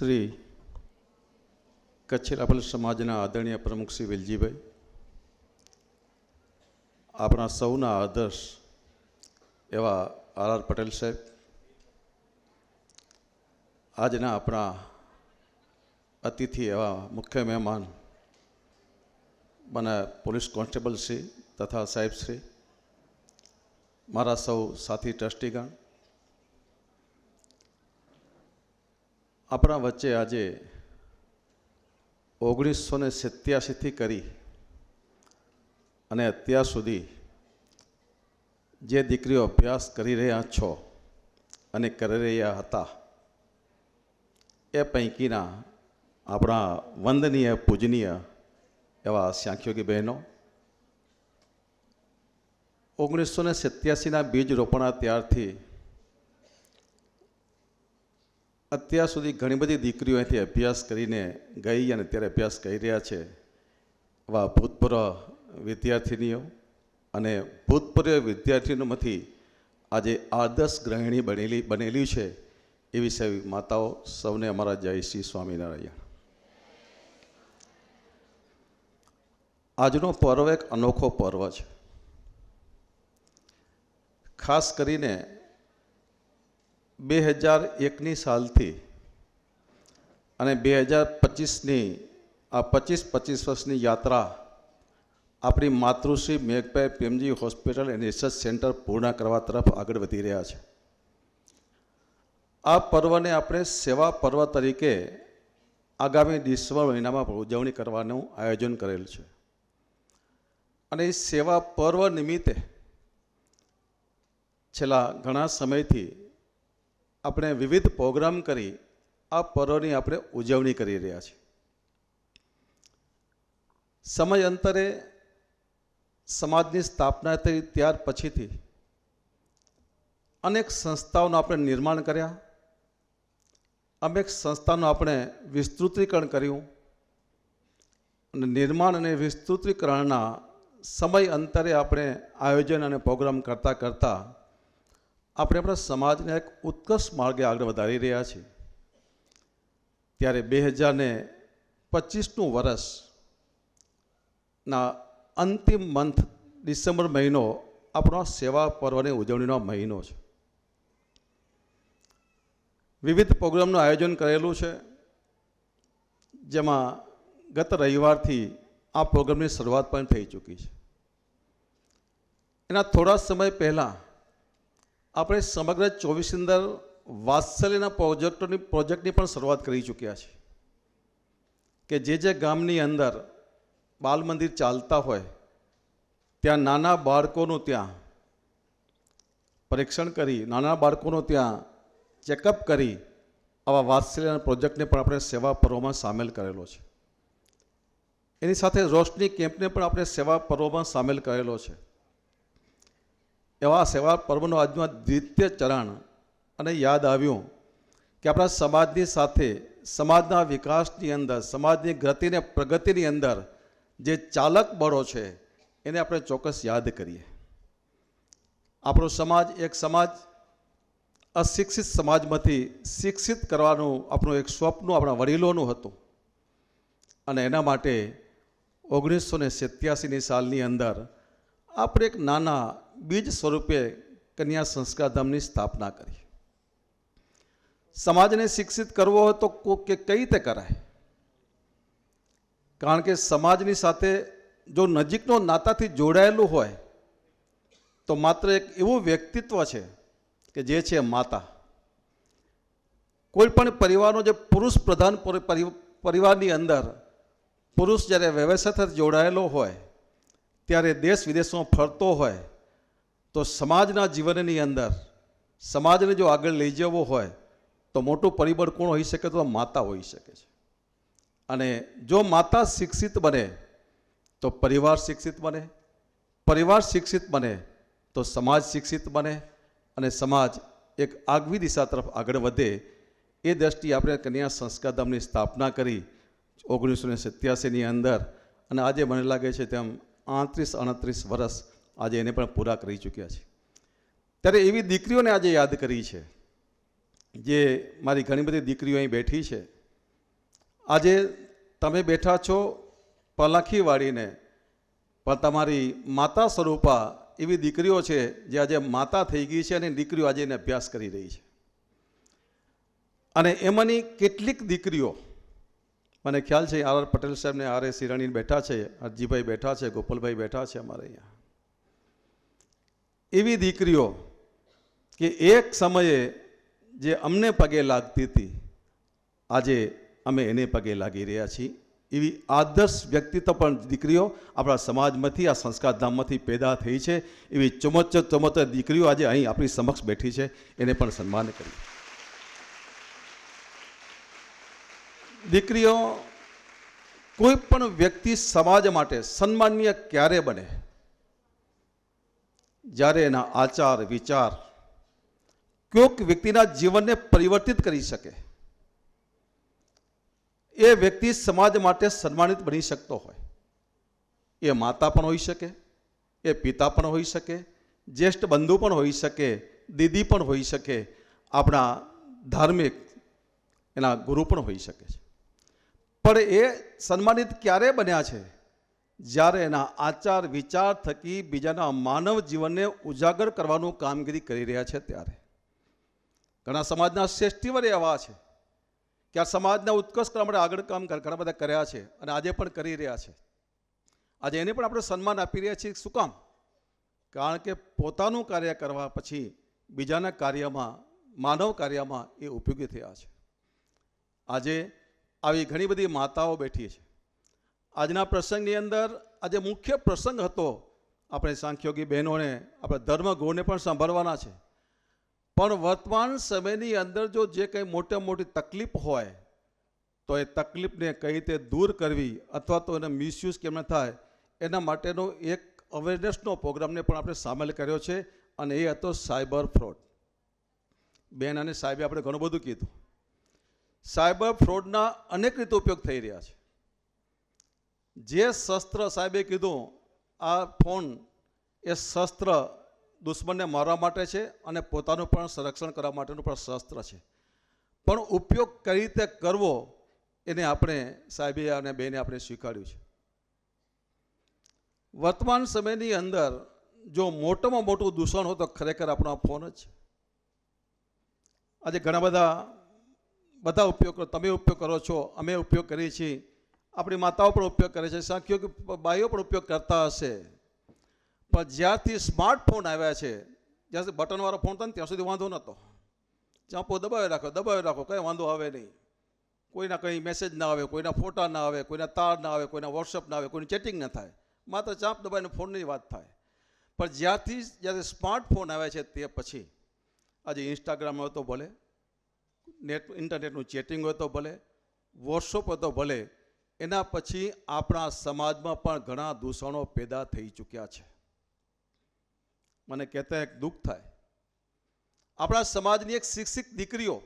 શ્રી કચ્છી રાપલ સમાજના આદરણીય પ્રમુખ શ્રી વેલજીભાઈ. આપણા સૌના આદર્શ એવા આર આર પટેલ સાહેબ. આજના આપણા અતિથિ એવા મુખ્ય મહેમાન મને પોલીસ કોન્સ્ટેબલ શ્રી તથા સાહેબ શ્રી, મારા સૌ સાથી ટ્રસ્ટીગણ આપણા વચ્ચે આજે ઓગણીસો ને સિત્યાસીથી કરી અને અત્યાર સુધી જે દીકરીઓ અભ્યાસ કરી રહ્યા છો અને કરી રહ્યા હતા, એ પૈકીના આપણા વંદનીય, પૂજનીય એવા શ્યાંખ્યોગી બહેનો, ઓગણીસો ને સિત્યાસીના બીજ રોપણા ત્યારથી અત્યાર સુધી ઘણી બધી દીકરીઓ અહીંથી અભ્યાસ કરીને ગઈ અને અત્યારે અભ્યાસ કરી રહ્યા છે. આવા ભૂતપૂર્વ વિદ્યાર્થીનીઓ અને ભૂતપૂર્વ વિદ્યાર્થીઓમાંથી આજે આદર્શ ગૃહિણી બનેલી બનેલી છે એવી સૌ માતાઓ, સૌને અમારા જય શ્રી સ્વામિનારાયણ. આજનો પર્વ એક અનોખો પર્વ છે. ખાસ કરીને બે હજાર એકની સાલથી અને બે હજાર પચીસની આ પચીસ પચીસ વર્ષની યાત્રા આપણી માતૃશ્રી Meghbhai Premji hospital and research centre પૂર્ણ કરવા તરફ આગળ વધી રહ્યા છે. આ પર્વને આપણે સેવા પર્વ તરીકે આગામી ડિસેમ્બર મહિનામાં ઉજવણી કરવાનું આયોજન કરેલ છે. અને એ સેવા પર્વ નિમિત્તે છેલ્લા ઘણા સમયથી આપણે વિવિધ પ્રોગ્રામ કરી આ પર્વની આપણે ઉજવણી કરી રહ્યા છીએ. સમય અંતરે સમાજની સ્થાપના થઈ ત્યાર પછીથી અનેક સંસ્થાઓનું આપણે નિર્માણ કર્યા. અનેક સંસ્થાનું આપણે વિસ્તૃતીકરણ કર્યું. અને નિર્માણ અને વિસ્તૃતીકરણના સમય અંતરે આપણે આયોજન અને પ્રોગ્રામ કરતાં કરતાં આપણે આપણા સમાજને એક ઉત્કર્ષ માર્ગે આગળ વધારી રહ્યા છીએ. ત્યારે બે હજાર ને પચીસનું વર્ષના અંતિમ મંથ ડિસેમ્બર મહિનો આપણો સેવા પર્વની ઉજવણીનો મહિનો છે. વિવિધ પ્રોગ્રામનું આયોજન કરેલું છે. જેમાં ગત રવિવારથી આ પ્રોગ્રામની શરૂઆત પણ થઈ ચૂકી છે. એના થોડા સમય પહેલાં આપણે સમગ્ર ચોવીસ અંદર વાત્સલ્યના પ્રોજેક્ટોની, પ્રોજેક્ટની પણ શરૂઆત કરી ચૂક્યા છે. કે જે જે ગામની અંદર બાલ મંદિર ચાલતા હોય, ત્યાં નાના બાળકોનું ત્યાં પરીક્ષણ કરી, નાના બાળકોનું ત્યાં ચેકઅપ કરી, આવા વાત્સલ્યના પ્રોજેક્ટને પણ આપણે સેવા પર્વમાં સામેલ કરેલો છે. એની સાથે રોશની કેમ્પને પણ આપણે સેવા પર્વમાં સામેલ કરેલો છે. એવા સેવા પર્વનો આજનો દ્વિતીય ચરણ અને યાદ આવ્યું કે આપણા સમાજની સાથે, સમાજના વિકાસની અંદર, સમાજની ગતિને, પ્રગતિની અંદર જે ચાલક બળો છે, એને આપણે ચોક્કસ યાદ કરીએ. આપણો સમાજ એક સમાજ, અશિક્ષિત સમાજમાંથી શિક્ષિત કરવાનું આપણું એક સ્વપ્ન, આપણા વડીલોનું હતું. અને એના માટે ઓગણીસો ને સત્યાસીની સાલની અંદર આપણે એક નાના બીજ સ્વરૂપે કન્યા સંસ્કાર ધામની સ્થાપના કરી. સમાજને શિક્ષિત કરવો હોય તો કો- કઈ રીતે કરાય? કારણ કે સમાજની સાથે જો નજીકનો નાતાથી જોડાયેલું હોય, તો માત્ર એક એવું વ્યક્તિત્વ છે કે જે છે માતા. કોઈ પણ પરિવારનો જે પુરુષ પ્રધાન પરી- પરી- પરિવારની અંદર પુરુષ જ્યારે વ્યવસાય સાથે જોડાયેલો હોય, ત્યારે દેશ વિદેશમાં ફરતો હોય તો સમાજના જીવનની અંદર, સમાજને જો આગળ લઈ જવો હોય, તો મોટું પરિબળ કોણ હોઈ શકે? તો માતા હોઈ શકે છે. અને જો માતા શિક્ષિત બને, તો પરિવાર શિક્ષિત બને. પરિવાર શિક્ષિત બને, તો સમાજ શિક્ષિત બને અને સમાજ એક આગવી દિશા તરફ આગળ વધે. એ દ્રષ્ટિએ આપણે કન્યા સંસ્કાર ધામની સ્થાપના કરી ઓગણીસો ને સત્યાસીની અંદર. અને આજે મને લાગે છે તેમ આત્રીસ અણત્રીસ વર્ષ આજે એને પણ પૂરા કરી ચૂક્યા છે. ત્યારે એવી દીકરીઓને આજે યાદ કરી છે, જે મારી ઘણી બધી દીકરીઓ અહીં બેઠી છે. આજે તમે બેઠા છો પલાખી વાળીને, પણ તમારી માતા સ્વરૂપા એવી દીકરીઓ છે જે આજે માતા થઈ ગઈ છે અને દીકરીઓ આજે એને અભ્યાસ કરી રહી છે. અને એમાંની કેટલીક દીકરીઓ, મને ખ્યાલ છે, આર આર પટેલ સાહેબને, આર એસ હિરાણી બેઠા છે, અરજીભાઈ બેઠા છે, ગોપાલભાઈ બેઠા છે અમારે અહીંયા. એવી દીકરીઓ કે એક સમયે જે અમને પગે લાગતી હતી, આજે અમે એને પગે લાગી રહ્યા છીએ. એવી આદર્શ વ્યક્તિત્વ પણ દીકરીઓ આપણા સમાજમાંથી, આ સંસ્કારધામમાંથી પેદા થઈ છે. એવી ચમચ ચમચ દીકરીઓ આજે અહીં આપણી સમક્ષ બેઠી છે. એને પણ સન્માન કર્યું દીકરીઓ, કોઈ પણ વ્યક્તિ સમાજ માટે સન્માનીય ક્યારે બને? જ્યારે એના આચાર, વિચાર કોઈક વ્યક્તિના જીવનને પરિવર્તિત કરી શકે, એ વ્યક્તિ સમાજ માટે સન્માનિત બની શકતો હોય. એ માતા પણ હોઈ શકે, એ પિતા પણ હોઈ શકે, જ્યેષ્ઠ બંધુ પણ હોઈ શકે, દીદી પણ હોઈ શકે, આપણા ધાર્મિક એના ગુરુ પણ હોઈ શકે છે. પણ એ સન્માનિત ક્યારે બન્યા છે? જ્યારે એના આચાર, વિચાર થકી બીજાના માનવ જીવનને ઉજાગર કરવાનું કામગીરી કરી રહ્યા છે ત્યારે. ઘણા સમાજના શ્રેષ્ઠીવર એવા છે કે આ સમાજના ઉત્કર્ષ કરવા માટે આગળ કામ ઘણા બધા કર્યા છે અને આજે પણ કરી રહ્યા છે. આજે એને પણ આપણે સન્માન આપી રહ્યા છીએ. શું કામ? કારણ કે પોતાનું કાર્ય કરવા પછી બીજાના કાર્યમાં, માનવ કાર્યમાં એ ઉપયોગી થયા છે. આજે આવી ઘણી બધી માતાઓ બેઠી છે. આજના પ્રસંગની અંદર આજે મુખ્ય પ્રસંગ હતો આપણે સાંખ્યોગી બહેનોને, આપણે ધર્મ ગુણને પણ સાંભળવાના છે. પણ વર્તમાન સમયની અંદર જો જે કંઈ મોટે મોટી તકલીફ હોય, તો એ તકલીફને કઈ રીતે દૂર કરવી અથવા તો એને મિસયુઝ કેમ થાય, એના માટેનો એક અવેરનેસનો પ્રોગ્રામને પણ આપણે સામેલ કર્યો છે અને એ હતો સાયબર ફ્રોડ. બેન અને સાહેબે આપણે ઘણું બધું કીધું. સાયબર ફ્રોડના અનેક રીતે ઉપયોગ થઈ રહ્યા છે. જે શસ્ત્ર સાહેબે કીધું, આ ફોન એ શસ્ત્ર દુશ્મનને મારવા માટે છે અને પોતાનું પણ સંરક્ષણ કરવા માટેનું પણ શસ્ત્ર છે. પણ ઉપયોગ કઈ રીતે કરવો એને આપણે સાહેબે અને બેને આપણે સ્વીકાર્યું છે. વર્તમાન સમયની અંદર જો મોટામાં મોટું દૂષણ હોય તો ખરેખર આપણો ફોન જ છે. આજે ઘણા બધા બધા ઉપયોગ તમે ઉપયોગ કરો છો, અમે ઉપયોગ કરીએ છીએ. આપણી માતાઓ પણ ઉપયોગ કરે છે સાંખ્યો કે બાઈઓ પણ ઉપયોગ કરતા હશે. પણ જ્યારથી સ્માર્ટફોન આવ્યા છે જ્યાંથી બટનવાળો ફોન હતો ત્યાં સુધી વાંધો નહોતો. ચાંપો દબાવી રાખો દબાવી રાખો, કંઈ વાંધો આવે નહીં. કોઈના કંઈ મેસેજ ના આવે, કોઈના ફોટા ના આવે, કોઈના તાર ના આવે, કોઈના વોટ્સઅપ ના આવે, કોઈની ચેટિંગ ના થાય. માત્ર ચાંપ દબાવીને ફોનની વાત થાય. પણ જ્યારથી, જ્યારે સ્માર્ટફોન આવ્યા છે તે પછી, આજે ઇન્સ્ટાગ્રામ હોય તો ભલે, નેટ ઇન્ટરનેટનું ચેટિંગ હોય તો ભલે વોટ્સઅપ હોય તો ભલે એના પછી આપણા સમાજમાં પણ ઘણા દૂષણો પેદા થઈ ચૂક્યા છે. મને કહેતા એક દુઃખ થાય. આપણા સમાજની એક શિક્ષિત દીકરીઓ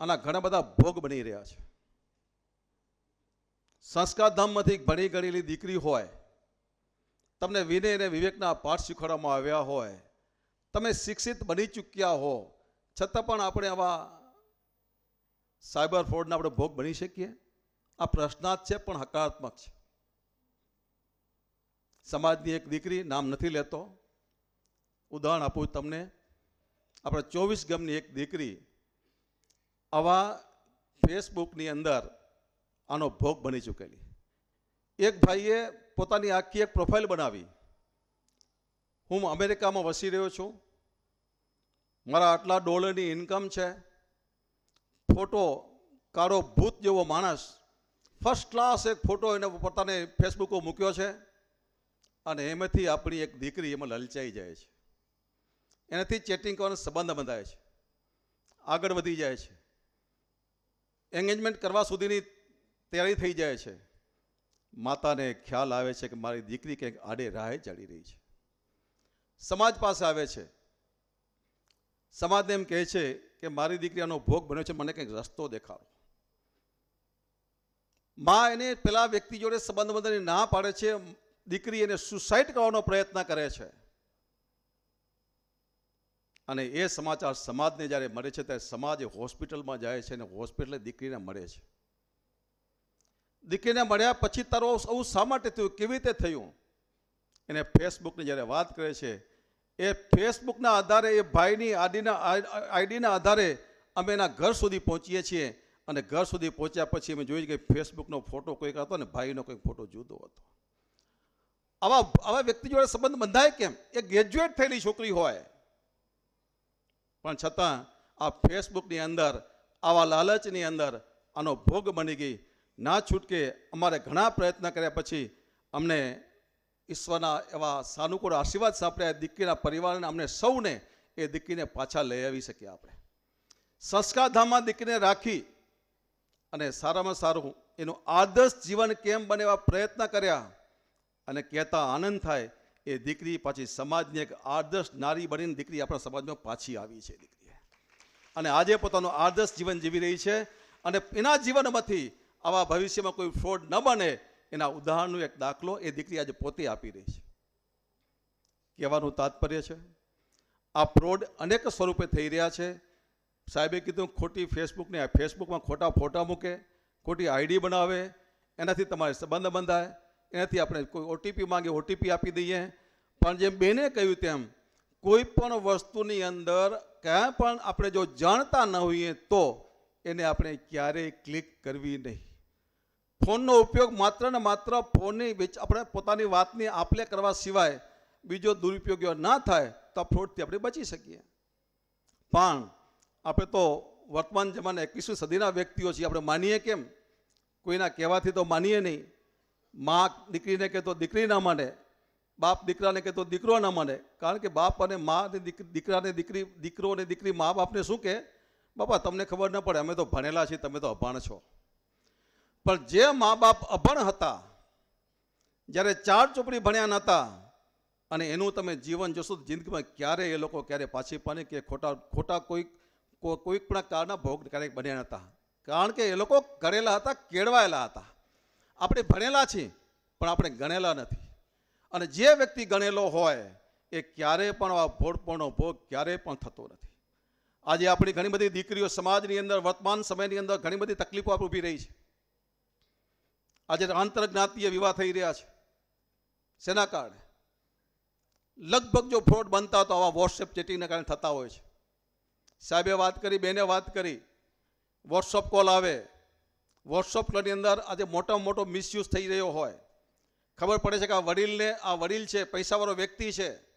આના ઘણા બધા ભોગ બની રહ્યા છે. સંસ્કારધામમાંથી ભણી ગણેલી દીકરી હોય, તમને વિનય અને વિવેકના પાઠ શીખવાડવામાં આવ્યા હોય, તમે શિક્ષિત બની ચૂક્યા હો, છતાં પણ આપણે આવા સાયબર ફ્રોડના આપણે ભોગ બની શકીએ? આ પ્રશ્નાર્થ છે, પણ હકારાત્મક છે. સમાજની એક દીકરી, નામ નથી લેતો. ઉદાહરણ આપું તમને. આપણે ચોવીસ ગામની એક દીકરી આવા ફેસબુકની અંદર આનો ભોગ બની ચૂકેલી. એક ભાઈએ પોતાની આખી એક પ્રોફાઇલ બનાવી. હું અમેરિકામાં વસી રહ્યો છું. મારા આટલા ડોલરની ઇન્કમ છે. ફોટો કાળો ભૂત જેવો માણસ ફર્સ્ટ ક્લાસ એક ફોટો એને પોતાને ફેસબુક મૂક્યો છે અને એમાંથી આપણી એક દીકરી એમાં લલચાઈ જાય છે. એનાથી ચેટિંગ કરવાનો સંબંધ બંધાય છે. આગળ વધી જાય છે. એંગેજમેન્ટ કરવા સુધીની તૈયારી થઈ જાય છે. માતાને ખ્યાલ આવે છે કે મારી દીકરી કંઈક આડે રાહે ચડી રહી છે. સમાજ પાસે આવે છે. સમાજને એમ કહે છે કે મારી દીકરી આનો ભોગ બન્યો છે, મને કંઈક રસ્તો દેખાડો. માં એને પેલા વ્યક્તિ જોડે સંબંધ બંધને ના પાડે છે, દીકરી એને સુસાઇડ કરવાનો પ્રયત્ન કરે છે. અને એ સમાચાર સમાજને જ્યારે મળે છે, ત્યારે સમાજ હોસ્પિટલમાં જાય છે અને હોસ્પિટલે દીકરીને મળે છે. દીકરીને મળ્યા પછી તારો આવું શા માટે થયું? કેવી રીતે થયું? એને ફેસબુકની જ્યારે વાત કરે છે, એ ફેસબુકના આધારે એ ભાઈની આઈડીના આઈડીના આધારે અમે એના ઘર સુધી પહોંચીએ છીએ. અને ઘર સુધી પહોંચ્યા પછી અમે જોઈએ કે ફેસબુકનો ફોટો કોઈક હતો ને ભાઈનો કોઈક ફોટો જુદો હતો. આવા આવા વ્યક્તિ જોડે સંબંધ બંધાય કેમ? એ ગ્રેજ્યુએટ થયેલી છોકરી હોય. પણ છતાં આ ફેસબુકની અંદર, આવા લાલચની અંદર આનો ભોગ બની ગઈ. ના છૂટકે અમારે ઘણા પ્રયત્ન કર્યા પછી અમને ઈશ્વરના એવા સાનુકૂળ આશીર્વાદ સાંપડ્યા. દીકરીના પરિવારને અમને સૌને એ દીકરીને પાછા લઈ આવી શકીએ આપણે. સંસ્કારધામમાં દીકરીને રાખી અને સારામાં સારું એનું આદર્શ જીવન કેમ બને એવા પ્રયત્ન કર્યા અને કહેતા આનંદ થાય એ દીકરી પાછી સમાજની એક આદર્શ નારી બનીને દીકરી આપણા સમાજમાં પાછી આવી છે દીકરી અને આજે પોતાનું આદર્શ જીવન જીવી રહી છે અને એના જીવનમાંથી આવા ભવિષ્યમાં કોઈ ફ્રોડ ન બને એના ઉદાહરણનો એક દાખલો એ દીકરી આજે પોતે આપી રહી છે. કહેવાનું તાત્પર્ય છે. આ ફ્રોડ અનેક સ્વરૂપે થઈ રહ્યા છે. સાહેબે કીધું, ખોટી ફેસબુકને ફેસબુકમાં ખોટા ફોટા મૂકે, ખોટી આઈડી બનાવે, એનાથી તમારે સંબંધ બંધાય, એનાથી આપણે કોઈ ઓટીપી માંગે ઓટીપી આપી દઈએ. પણ જેમ બેને કહ્યું તેમ, કોઈ પણ વસ્તુની અંદર ક્યાં પણ આપણે જો જાણતા ન હોઈએ તો એને આપણે ક્યારેય ક્લિક કરવી નહીં. ફોનનો ઉપયોગ માત્ર ને માત્ર ફોનની આપણે પોતાની વાતની આપલે કરવા સિવાય બીજો દુરુપયોગ ના થાય તો ફ્રોડથી આપણે બચી શકીએ. પણ આપણે તો વર્તમાન જમાના એકવીસમી સદીના વ્યક્તિઓ છીએ. આપણે માનીએ કેમ? કોઈના કહેવાથી તો માનીએ નહીં. મા દીકરીને કહે તો દીકરી ના માને, બાપ દીકરાને કહે તો દીકરો ના માને. કારણ કે બાપ અને મા અને દીકરાને દીકરી, દીકરો અને દીકરી મા બાપને શું કહે? બાપા, તમને ખબર ન પડે, અમે તો ભણેલા છીએ, તમે તો અભણ છો. પણ જે મા બાપ અભણ હતા, જ્યારે ચાર ચોપડી ભણ્યા નહોતા અને એનું તમે જીવન જોશો જિંદગીમાં ક્યારે એ લોકો ક્યારે પાછી પાને કે ખોટા ખોટા કોઈક કોઈક પણ કાળના ભોગ ક્યારેક બન્યા નહોતા કારણ કે એ લોકો કરેલા હતા, કેળવાયેલા હતા. આપણે ભણેલા છીએ, પણ આપણે ગણેલા નથી. અને જે વ્યક્તિ ગણેલો હોય, એ ક્યારેય પણ આ ભોળપણનો ભોગ ક્યારેય પણ થતો નથી. આજે આપણી ઘણી બધી દીકરીઓ સમાજની અંદર, વર્તમાન સમયની અંદર ઘણી બધી તકલીફો આપણે ઊભી રહી છે. આજે આંતરજ્ઞાતીય વિવાહ થઈ રહ્યા છે. શેના કારણે? લગભગ જો ફ્રોડ બનતા તો આવા વોટ્સએપ ચેટિંગના કારણે થતા હોય છે. સાહેબે વાત કરી, બેને વાત કરી. વોટ્સઅપ કોલ આવે. વોટ્સઅપ કોલની અંદર આજે મોટામાં મોટો મિસયુઝ થઈ રહ્યો હોય. ખબર પડે છે કે આ વડીલને, આ વડીલ છે, પૈસાવાળો વ્યક્તિ છે.